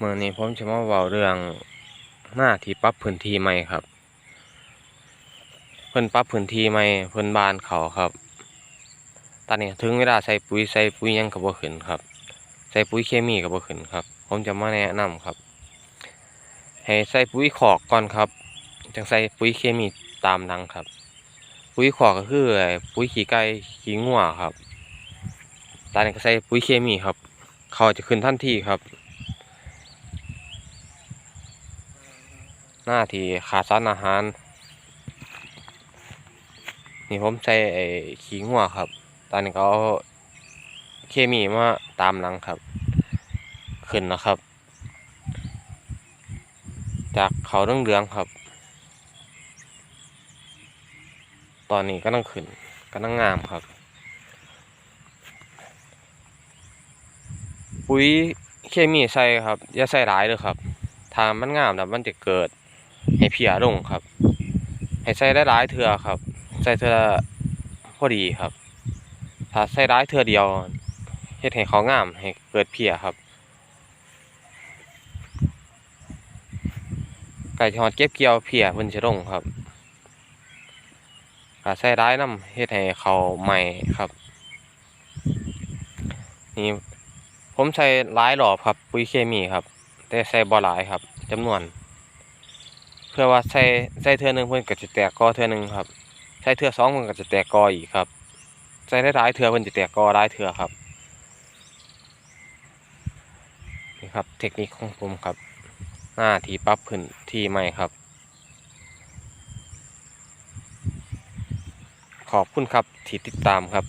เมื่อนี้ผมจะมาเว้าเรื่องหน้าที่ปรับพื้นที่ใหม่ครับ เพิ่นปรับพื้นที่ใหม่เพิ่นบานเขาครับ ตอนนี้ถึงเวลาใส่ปุ๋ยใส่ปุ๋ยยังก็บ่ขึ้นครับ ใส่ปุ๋ยเคมีก็บ่ขึ้นครับ ผมจะมาแนะนำครับ ให้ใส่ปุ๋ยขอกก่อนครับจังใส่ปุ๋ยเคมีตามหลังครับ ปุ๋ยขอกก็คือไอ้ปุ๋ยขี้ไก่ขี้งัวครับตอนนี้ก็ใส่ปุ๋ยเคมีครับ เขาจะขึ้นทันทีครับ หน้าที่ขาดสารอาหาร นี่ผมใส่ไอ้ขี้งัวครับ ตอนนี้ก็เอาเคมีมาตามหลังครับ ขึ้นนะครับ จากเขาเรื่องเรืองครับ ตอนนี้ก็ต้องขึ้นก็ต้องงามครับปุ๋ยเคมีใส่ครับอย่าใส่หลายเลยครับถ้ามันงามแล้วมันจะเกิด ให้เพียลงครับ ให้ใส่ได้หลายๆเทื่อครับ ใส่เทื่อพอดีครับ ถ้าใส่หลายเทื่อเดียวเฮ็ดให้เขางามให้เกิดเพียครับไก่ทอดเก็บเกี่ยวเพียเพิ่นสิลงครับถ้าใส่หลายนำเฮ็ดให้เขาใหม่ครับนี่ผมใช้หลายรอบครับ ปุ๋ยเคมีครับ แต่ใส่บ่หลายครับจำนวน พื่อว่าใส่ใส่เทือหนึ่งเพิ่อนก็จะแตกกอเทือหนึ่งครับ ใส่เทือสองเพิ่อนก็จะแตกกออีกครับ ใส่ได้หลายเทือเพิ่อนจะแตกกอหลายเทือครับนี่ครับ เทคนิคของผมครับ หน้าที่ปรับพื้นที่ใหม่ครับ ขอบคุณครับที่ติดตามครับ